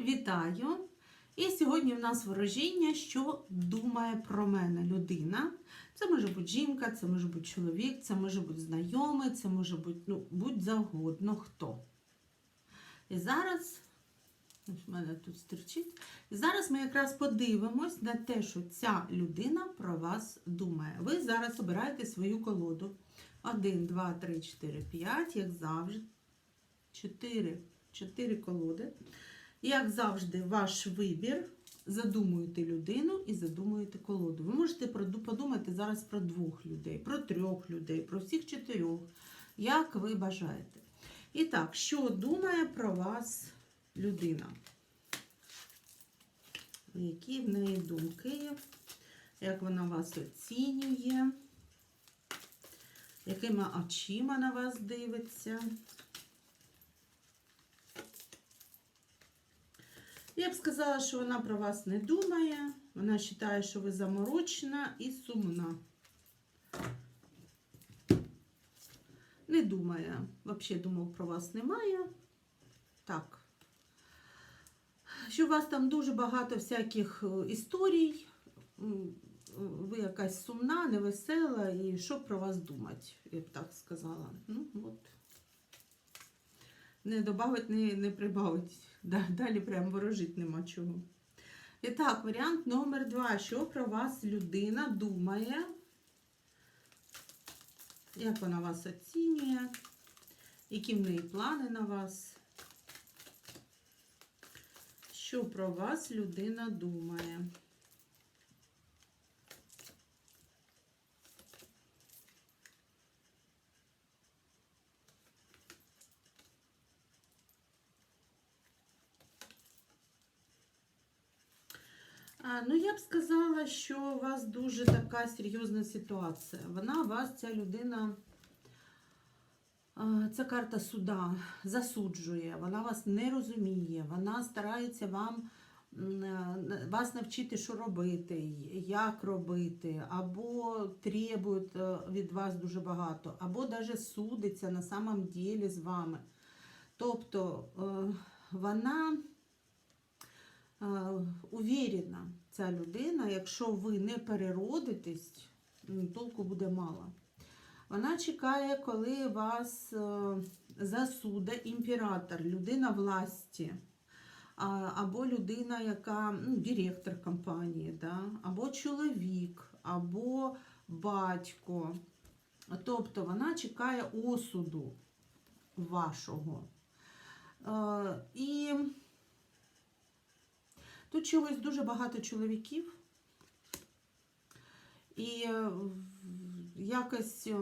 Вітаю! І сьогодні в нас ворожіння, що думає про мене людина. Це може бути жінка, це може бути чоловік, це може бути знайомий, це може бути ну, будь завгодно хто. І зараз, в мене тут стерчить. І зараз ми якраз подивимось на те, що ця людина про вас думає. Ви зараз обираєте свою колоду. 1, 2, 3, 4, 5, як завжди. 4, 4 колоди. Як завжди, ваш вибір. Задумуєте людину і задумуєте колоду. Ви можете подумати зараз про двох людей, про трьох людей, про всіх чотирьох, як ви бажаєте. І так, що думає про вас людина? Які в неї думки? Як вона вас оцінює? Якими очима на вас дивиться? Я б сказала, що вона про вас не думає. Вона вважає, що ви заморочена і сумна. Не думає. Взагалі думав про вас немає. Так. Що у вас там дуже багато всяких е, історій. Ви якась сумна, невесела, і що про вас думати, я б так сказала. Ну, от. Не додавить, не, не прибавить. Далі прям ворожить нема чого. І так, варіант номер два. Що про вас людина думає? Як вона вас оцінює? Які в неї плани на вас? Що про вас людина думає? Ну, я б сказала, що у вас дуже така серйозна ситуація. Вона вас, ця людина, ця карта суда засуджує, вона вас не розуміє, вона старається вам е, вас навчити, що робити, як робити, або требує е, від вас дуже багато, або навіть судиться на самом ділі з вами. Тобто е, вона увірена, ця людина, якщо ви не переродитесь, толку буде мало. Вона чекає, коли вас е, засуде імператор, людина власті, або людина, яка ну, директор компанії, да? або чоловік, або батько. Тобто вона чекає осуду вашого. Е, І Тут чогось дуже багато чоловіків. І е, якось, е,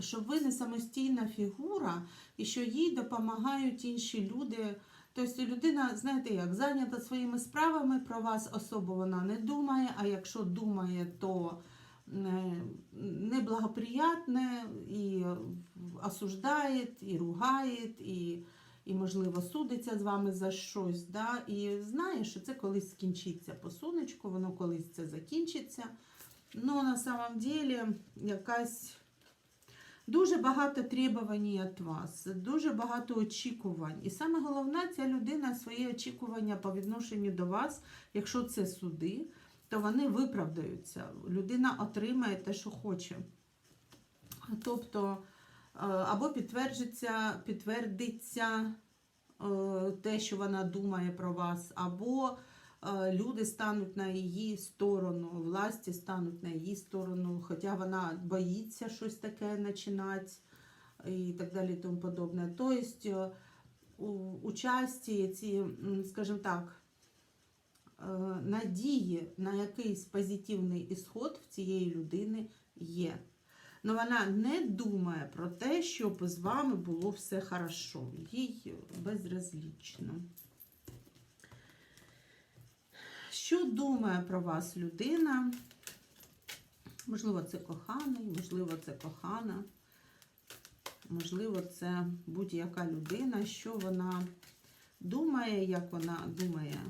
щоб ви не самостійна фігура, і що їй допомагають інші люди. Тобто людина, знаєте як, зайнята своїми справами, про вас особо вона не думає, а якщо думає, то е, неблагоприятне і осуждає, і ругає, і і, можливо, судиться з вами за щось, да? і знає, що це колись скінчиться по сонечку, воно колись це закінчиться. Ну, на самом деле, якась дуже багато требувань від вас, дуже багато очікувань. І саме головне, ця людина свої очікування по відношенню до вас, якщо це суди, то вони виправдаються. Людина отримає те, що хоче. Тобто, або підтвердиться, підтвердиться е, те, що вона думає про вас, або е, люди стануть на її сторону, власті стануть на її сторону, хоча вона боїться щось таке починати і так далі і тому подобне. Тобто, е, у, часті ці, скажімо так, е, надії на якийсь позитивний ісход в цієї людини є. Но вона не думає про те, щоб з вами було все хорошо. Їй безразлічно. Що думає про вас людина? Можливо, це коханий, можливо, це кохана, можливо, це будь-яка людина, що вона думає, як вона думає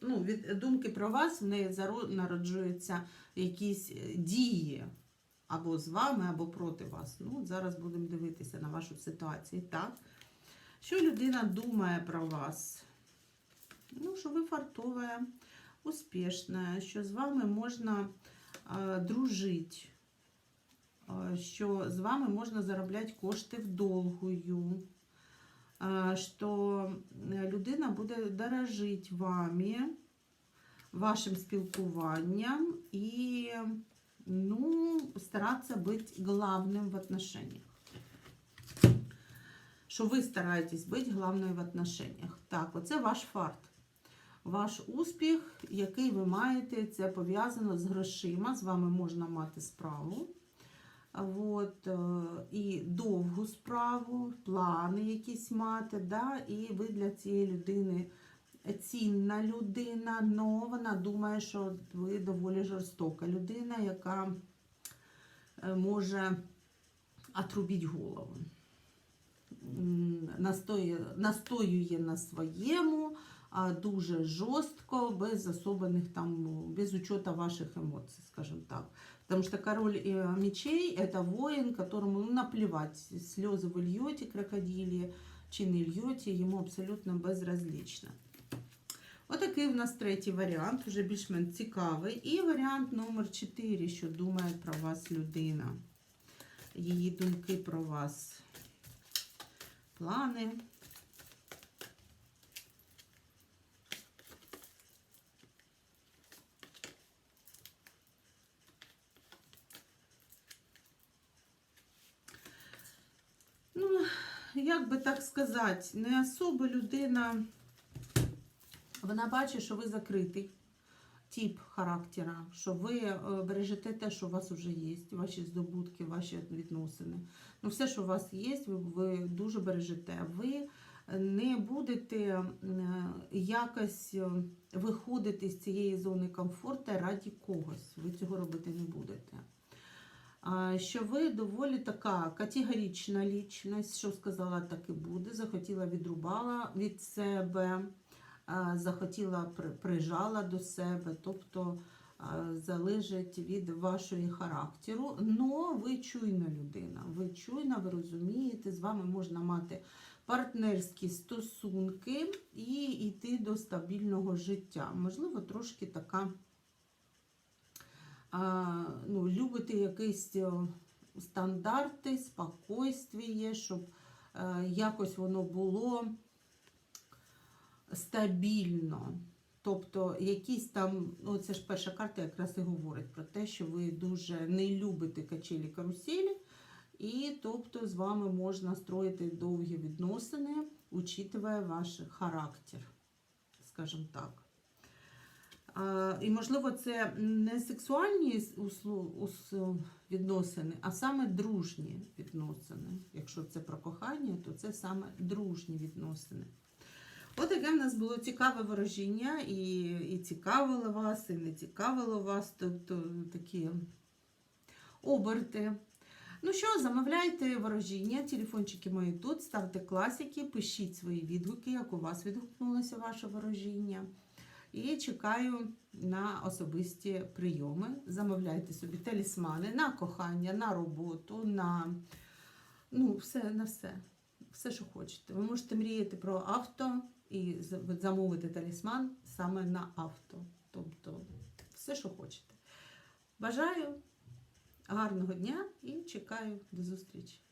ну, від думки про вас в неї народжуються якісь е, дії. або з вами, або проти вас. Ну, от зараз будемо дивитися на вашу ситуацію. Так. Що людина думає про вас? Ну, що ви фартова, успішна, що з вами можна е, дружити, е, що з вами можна заробляти кошти вдовгою, що людина буде дорожити вами, вашим спілкуванням і ну, старатися бути главним в отношениях. Що ви стараєтесь бути главною в отношениях. Так, оце ваш фарт. Ваш успіх, який ви маєте, це пов'язано з грошима, з вами можна мати справу. От, е, і довгу справу, плани якісь мати, да, і ви для цієї людини цінна людина, але вона думає, що ви доволі жорстока людина, яка е, може отрубити голову. Настоює, настоює на своєму, дуже жорстко, без особенных там, без учета ваших эмоций, скажем так. Потому что король э, мечей это воин, которому ну, наплевать, слезы вы льете крокодилі чи не льете, йому абсолютно безразлично. Отакий в нас третій варіант, вже більш-менш цікавий. І варіант номер 4, що думає про вас людина. Її думки про вас. Плани. Як би так сказати, не особо людина, вона бачить, що ви закритий тип характера, що ви е, бережете те, що у вас вже є, ваші здобутки, ваші відносини. Ну, все, що у вас є, ви, дуже бережете. Ви не будете е, якось е, виходити з цієї зони комфорту раді когось. Ви цього робити не будете. Що ви доволі така категорична лічність, що сказала, так і буде. Захотіла, відрубала від себе, захотіла, прижала до себе, тобто залежить від вашої характеру. Но ви чуйна людина, ви чуйна, ви розумієте, з вами можна мати партнерські стосунки і йти до стабільного життя. Можливо, трошки така ну, любите якісь е, стандарти, спокойствіє, щоб е, якось воно було стабільно. Тобто, якісь там, ну це ж перша карта якраз і говорить про те, що ви дуже не любите качелі каруселі, і тобто з вами можна строїти довгі відносини, учитывая ваш характер, скажімо так. І, можливо, це не сексуальні відносини, а саме дружні відносини. Якщо це про кохання, то це саме дружні відносини. От таке в нас було цікаве ворожіння, і, і цікавило вас, і не цікавило вас. Тобто такі оберти. Ну що, замовляйте ворожіння, телефончики мої тут, ставте класики, пишіть свої відгуки, як у вас відгукнулося ваше ворожіння. І чекаю на особисті прийоми. Замовляйте собі талісмани на кохання, на роботу, на ну, все, на все. Все, що хочете. Ви можете мріяти про авто і замовити талісман саме на авто. Тобто, все, що хочете. Бажаю гарного дня і чекаю до зустрічі.